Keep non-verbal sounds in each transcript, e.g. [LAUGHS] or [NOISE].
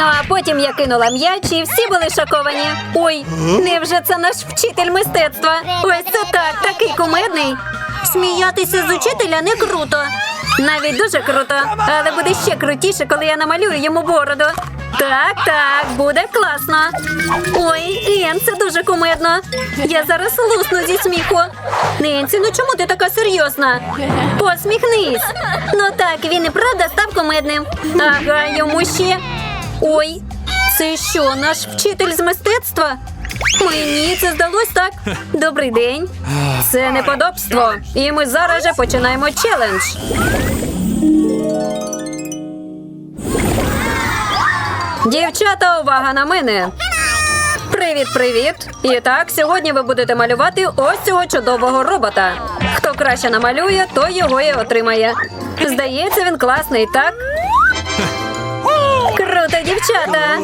Ну а потім я кинула м'яч і всі були шоковані. Ой, невже це наш вчитель мистецтва? Ось це так, такий кумедний. Сміятися з учителя не круто. Навіть дуже круто, але буде ще крутіше, коли я намалюю йому бороду. Так, так, буде класно. Ой, Ен, це дуже кумедно. Я зараз лусну зі сміху. Ненсі, ну чому ти така серйозна? Посміхнись. Ну так, він і правда став кумедним. Ага, йому ще. Ой, це що, наш вчитель з мистецтва? Мені це здалось так. Добрий день. Це неподобство. І ми зараз же починаємо челендж. Дівчата, увага на мене. Привіт, привіт! І так, сьогодні ви будете малювати ось цього чудового робота. Хто краще намалює, той його і отримає. Здається, він класний, так? Круто, дівчата!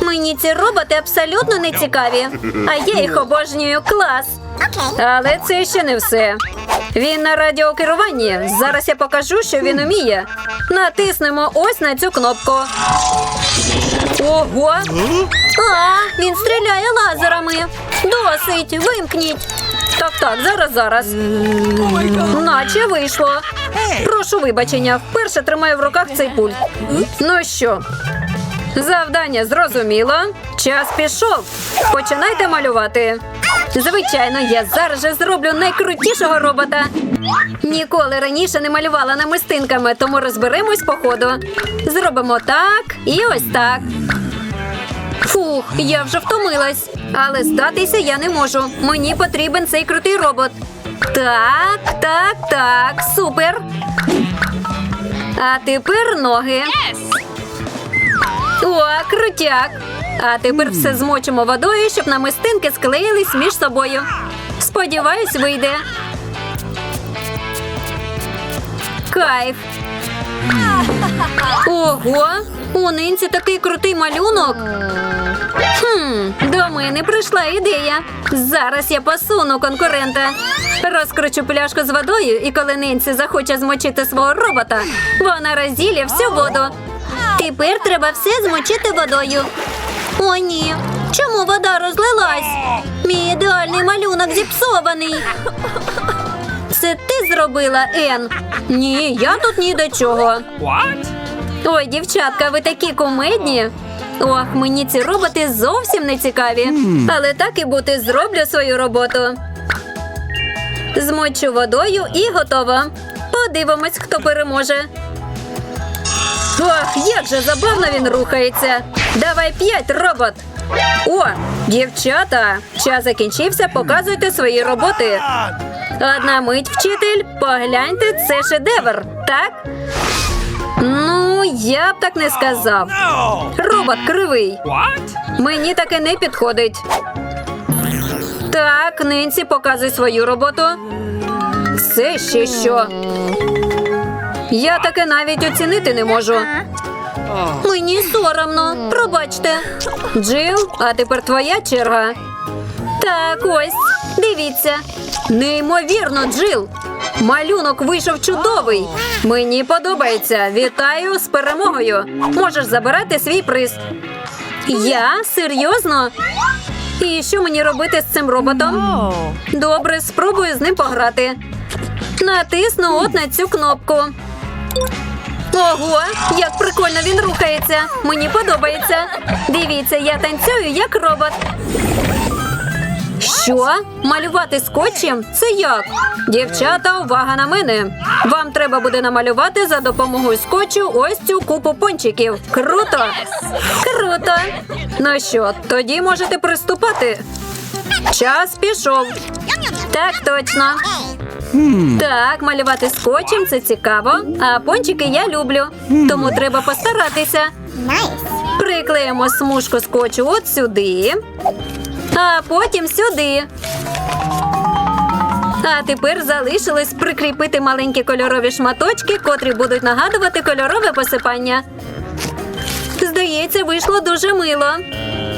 Мені ці роботи абсолютно не цікаві, а я їх обожнюю. Клас! Але це ще не все. Він на радіокеруванні. Зараз я покажу, що він уміє. Натиснемо ось на цю кнопку. Ого! А, він стріляє лазерами. Досить, вимкніть. Так, так, зараз, зараз. Наче вийшло. Прошу вибачення. Вперше тримаю в руках цей пульт. Ну що? Завдання зрозуміло. Час пішов. Починайте малювати. Звичайно, я зараз же зроблю найкрутішого робота. Ніколи раніше не малювала намистинками, тому розберемось по ходу. Зробимо так і ось так. Фух, я вже втомилась. Але здатися я не можу. Мені потрібен цей крутий робот. Так, так, так, супер. А тепер ноги. О, крутяк. А тепер все змочимо водою, щоб намистинки склеїлись між собою. Сподіваюсь, вийде. Кайф. Ого, у нинці такий крутий малюнок. Хм, до мене прийшла ідея. Зараз я посуну конкурента. Розкручу пляшку з водою, і коли Ненсі захоче змочити свого робота, вона розділє всю воду. Тепер треба все змочити водою. О, ні. Чому вода розлилась? Мій ідеальний малюнок зіпсований. Це ти зробила, Ен? Ні, я тут ні до чого. What? Ой, дівчатка, ви такі кумедні. Ох, мені ці роботи зовсім не цікаві. Але так і бути, зроблю свою роботу. Змочу водою і готово. Подивимось, хто переможе. Ох, як же забавно він рухається. Давай п'ять, робот. О, дівчата, час закінчився, показуйте свої роботи. Одна мить, вчитель, погляньте, це шедевр, так? Ну, я б так не сказав. Робот кривий. Мені таке не підходить. Так, Нинсі, показуй свою роботу. Це ще що? Я таке навіть оцінити не можу. Мені соромно. Пробачте. Джил, а тепер твоя черга. Так, ось, дивіться. Неймовірно, Джил. Малюнок вийшов чудовий. Мені подобається. Вітаю з перемогою. Можеш забирати свій приз. Я? Серйозно? І що мені робити з цим роботом? Добре, спробую з ним пограти. Натисну от на цю кнопку. Ого, як прикольно він рухається. Мені подобається. Дивіться, я танцюю як робот. Що? Малювати скотчем? Це як? Дівчата, увага на мене. Вам треба буде намалювати за допомогою скотчу ось цю купу пончиків. Круто! Круто! Ну що, тоді можете приступати. Час пішов. Так точно. Так, малювати скотчем це цікаво. А пончики я люблю. Тому треба постаратися. Приклеїмо смужку скотчу от сюди, а потім сюди. А тепер залишилось прикріпити маленькі кольорові шматочки, котрі будуть нагадувати кольорове посипання. Здається, вийшло дуже мило.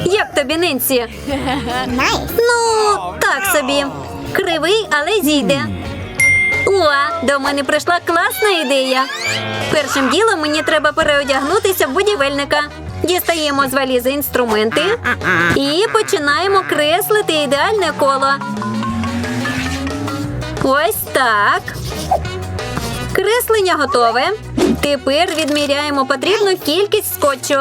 Як тобі, Ненсі? Ну, так собі. Кривий, але зійде. О, до мене прийшла класна ідея. Першим ділом мені треба переодягнутися в будівельника. Дістаємо з валізи інструменти і починаємо креслити ідеальне коло. Ось так. Креслення готове. Тепер відміряємо потрібну кількість скотчу.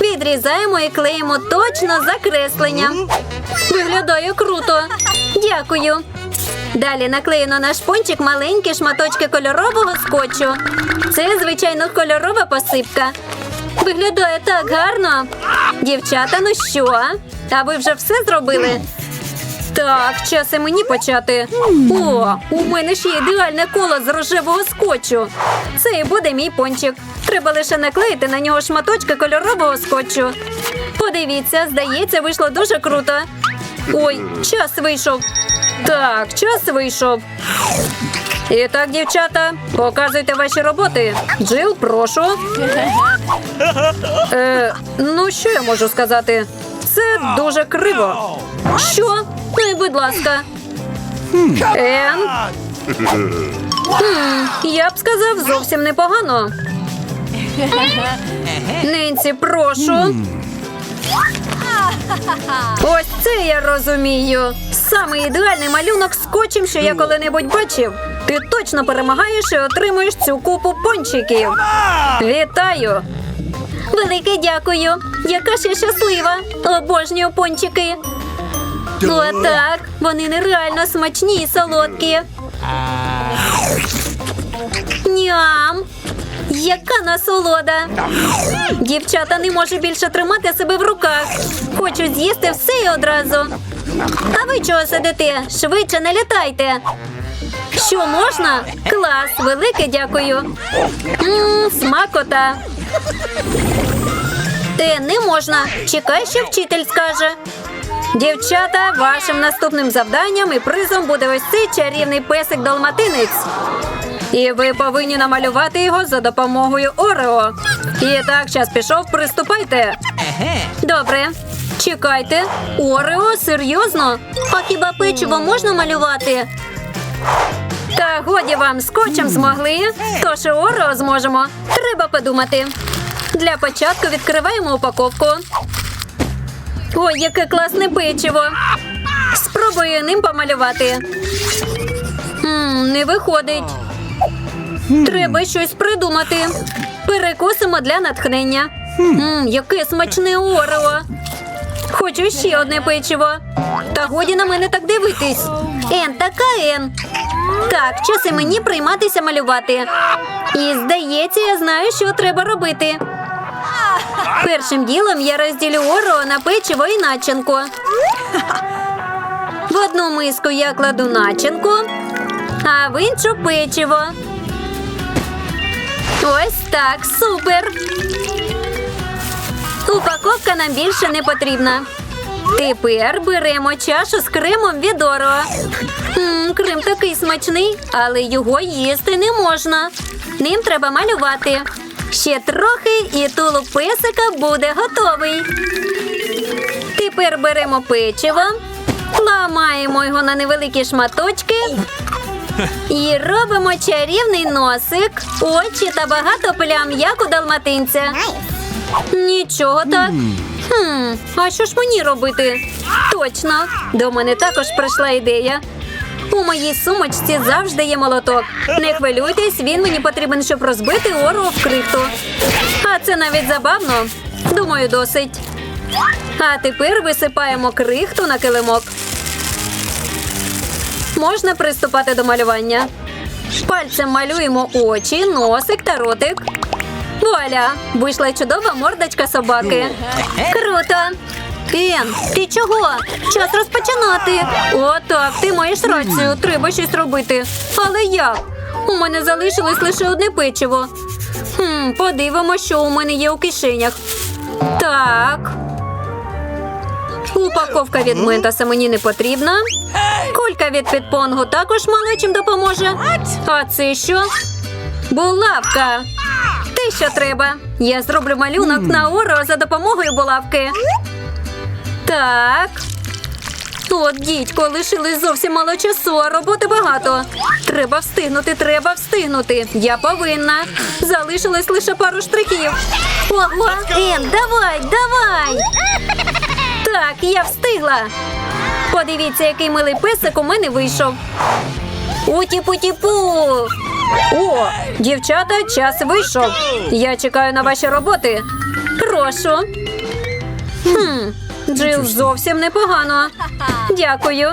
Відрізаємо і клеїмо точно за кресленням. Виглядає круто. Дякую. Далі наклеєно на шпончик маленькі шматочки кольорового скотчу. Це, звичайно, кольорова посипка. Виглядає так гарно. Дівчата, ну що? А ви вже все зробили? Так, час і мені почати. О, у мене ще ідеальне коло з рожевого скотчу. Це і буде мій пончик. Треба лише наклеїти на нього шматочки кольорового скотчу. Подивіться, здається, вийшло дуже круто. Ой, час вийшов. Так, час вийшов. І так, дівчата, показуйте ваші роботи. Джил, прошу. Е, ну, що я можу сказати? Це дуже криво. Що? Ну і будь ласка. Ен? Я б сказав зовсім непогано. Ненсі, прошу. Ось це я розумію. Саме ідеальний малюнок скотчем, що я коли-небудь бачив. Ти точно перемагаєш і отримуєш цю купу пончиків. Вітаю! Велике дякую! Яка ж я щаслива! Обожнюю пончики! Отак! Вони нереально смачні і солодкі. Ням! Яка насолода! Дівчата не можу більше тримати себе в руках. Хочу з'їсти все і одразу. А ви чого сидите? Швидше не літайте. Що можна? Клас, велике дякую. Мм, смакота. Е, не можна. Чекай, що вчитель скаже. Дівчата, вашим наступним завданням і призом буде ось цей чарівний песик далматинець. І ви повинні намалювати його за допомогою Орео. І так, час пішов, приступайте. Добре. Чекайте. Орео, серйозно? А хіба печиво можна малювати? Та годі вам скотчем змогли, тож і Орео зможемо. Треба подумати. Для початку відкриваємо упаковку. Ой, яке класне печиво. Спробую ним помалювати. М, не виходить. Треба щось придумати. Перекусимо для натхнення. М, яке смачне орео. Хочу ще одне печиво. Та годі на мене так дивитись. Ен, така Ен. Так, час і мені прийматися малювати. І здається, я знаю, що треба робити. Першим ділом я розділю орео на печиво і начинку. В одну миску я кладу начинку, а в іншу печиво. Ось так, супер. Упаковка нам більше не потрібна. Тепер беремо чашу з кремом від Орео. М, Крем такий смачний, але його їсти не можна. Ним треба малювати. Ще трохи і тулуб песика буде готовий. Тепер беремо печиво, ламаємо його на невеликі шматочки і робимо чарівний носик, очі та багато плям, як у далматинця. Нічого так. Хм, а що ж мені робити? Точно, до мене також прийшла ідея. У моїй сумочці завжди є молоток. Не хвилюйтесь, він мені потрібен, щоб розбити ору в крихту. А це навіть забавно. Думаю, досить. А тепер висипаємо крихту на килимок. Можна приступати до малювання. Пальцем малюємо очі, носик та ротик. Вуаля! Вийшла чудова мордочка собаки. Круто! Ен, ти чого? Час розпочинати. О, так, ти маєш рацію. Треба щось робити. Але як? У мене залишилось лише одне печиво. Хм, подивимося, що у мене є у кишенях. Так. Упаковка від ментаса мені не потрібна. Кулька від підпонгу також мало чим допоможе. А це що? Булавка. Те, що треба. Я зроблю малюнок на оро за допомогою булавки. Так. От, дідько, лишилось зовсім мало часу, а роботи багато. Треба встигнути, треба встигнути. Я повинна. Залишилось лише пару штрихів. Ого, Ен, давай, давай. Я встигла. Подивіться, який милий песик у мене вийшов. Уті-путі-пу. О, дівчата, час вийшов. Я чекаю на ваші роботи. Прошу. Хм, Джил зовсім непогано. Дякую.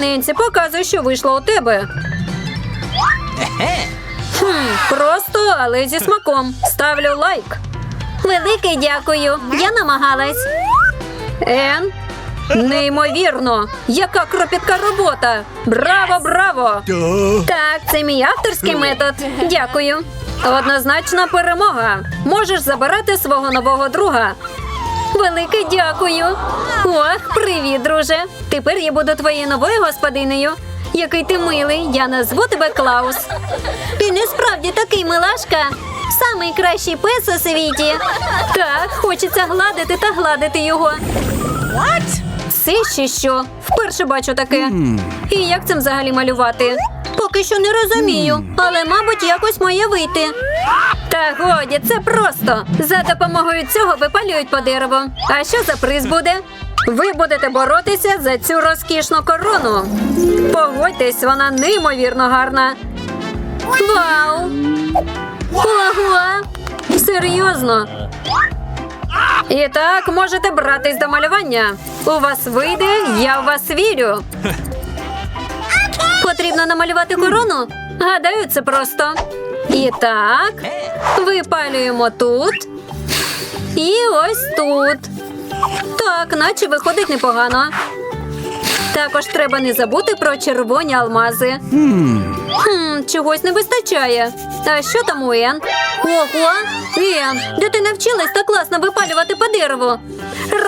Ненсі, показуй, що вийшло у тебе. Хм, просто, але зі смаком. Ставлю лайк. Велике дякую. Я намагалась. Ен, неймовірно. Яка кропітка робота. Браво, браво! Так, це мій авторський метод. Дякую. Однозначна перемога. Можеш забирати свого нового друга. Велике дякую. Ох, привіт, друже. Тепер я буду твоєю новою господинею. Який ти милий, я назву тебе Клаус. Ти не справді такий милашка. Самий кращий пес у світі. Так, хочеться гладити та гладити його. Це ще що? Вперше бачу таке. І як це взагалі малювати? Поки що не розумію, але, мабуть, якось має вийти. Та годі, це просто. За допомогою цього випалюють по дереву. А що за приз буде? Ви будете боротися за цю розкішну корону. Погодьтесь, вона неймовірно гарна. Вау! Ого! Серйозно? І так, можете братись до малювання. У вас вийде, я в вас вірю. Потрібно намалювати корону? Гадаю, це просто. І так, випалюємо тут. І ось тут. Так, наче виходить непогано. Також треба не забути про червоні алмази. Хм, чогось не вистачає. А що там у Ен? Ого, Ен, де ти навчилась так класно випалювати по дереву?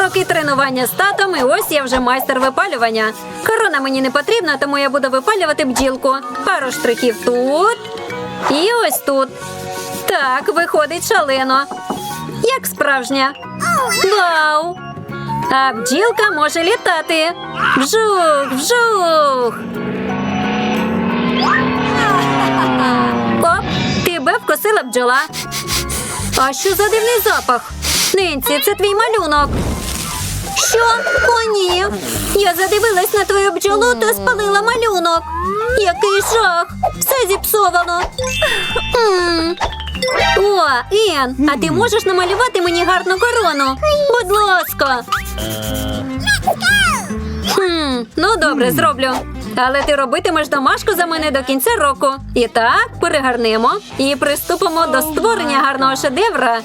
Роки тренування з татом, і ось я вже майстер випалювання. Корона мені не потрібна, тому я буду випалювати бджілку. Пару штрихів тут і ось тут. Так, виходить шалено. Як справжня. Вау! А бджілка може літати. Вжух, вжух. Оп, тебе вкусила бджола. А що за дивний запах? Ненці, це твій малюнок. Що? О, ні. Я задивилась на твою бджолу та спалила малюнок. Який жах! Все зіпсовано. О, Ен, а ти можеш намалювати мені гарну корону? Будь ласка. Хм, ну добре, зроблю. Але ти робитимеш домашку за мене до кінця року. І так, перегарнемо і приступимо до створення гарного шедевра.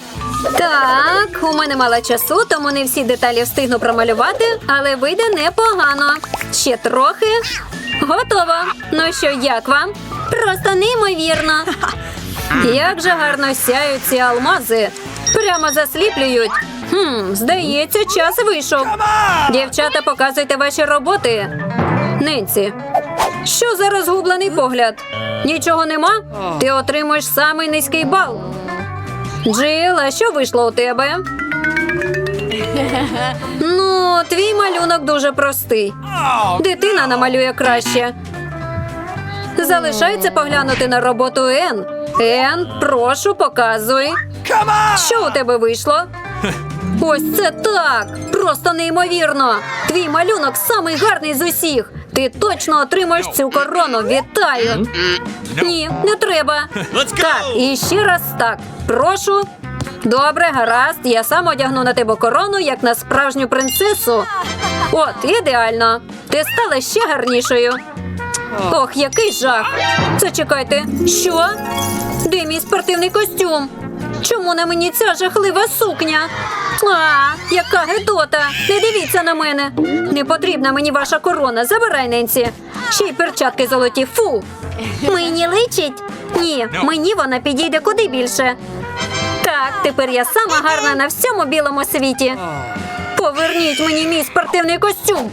Так, у мене мало часу, тому не всі деталі встигну промалювати, але вийде непогано. Ще трохи. Готово. Ну що, як вам? Просто неймовірно. [LAUGHS] Як же гарно сяють ці алмази. Прямо засліплюють. Хм, здається, час вийшов. Дівчата, показуйте ваші роботи. Ненці, що за розгублений погляд? Нічого нема? Ти отримуєш самий низький бал. Джил, а що вийшло у тебе? Ну, твій малюнок дуже простий. Дитина намалює краще. Залишається поглянути на роботу Ен. Ен, прошу, показуй. Що у тебе вийшло? Ось це так! Просто неймовірно! Твій малюнок самий гарний з усіх. Ти точно отримаєш цю корону. Вітаю! Ні, не треба. Так, і ще раз так. Прошу. Добре, гаразд. Я сам одягну на тебе корону, як на справжню принцесу. От, ідеально. Ти стала ще гарнішою. Ох, який жах. Зачекайте, що? Де мій спортивний костюм? Чому на мені ця жахлива сукня? А, яка гедота! Не дивіться на мене. Не потрібна мені ваша корона. Забирай Ненсі. Ще й перчатки золоті. Фу. Мені личить? Ні, мені вона підійде куди більше. Так, тепер я сама гарна на всьому білому світі. Поверніть мені мій спортивний костюм.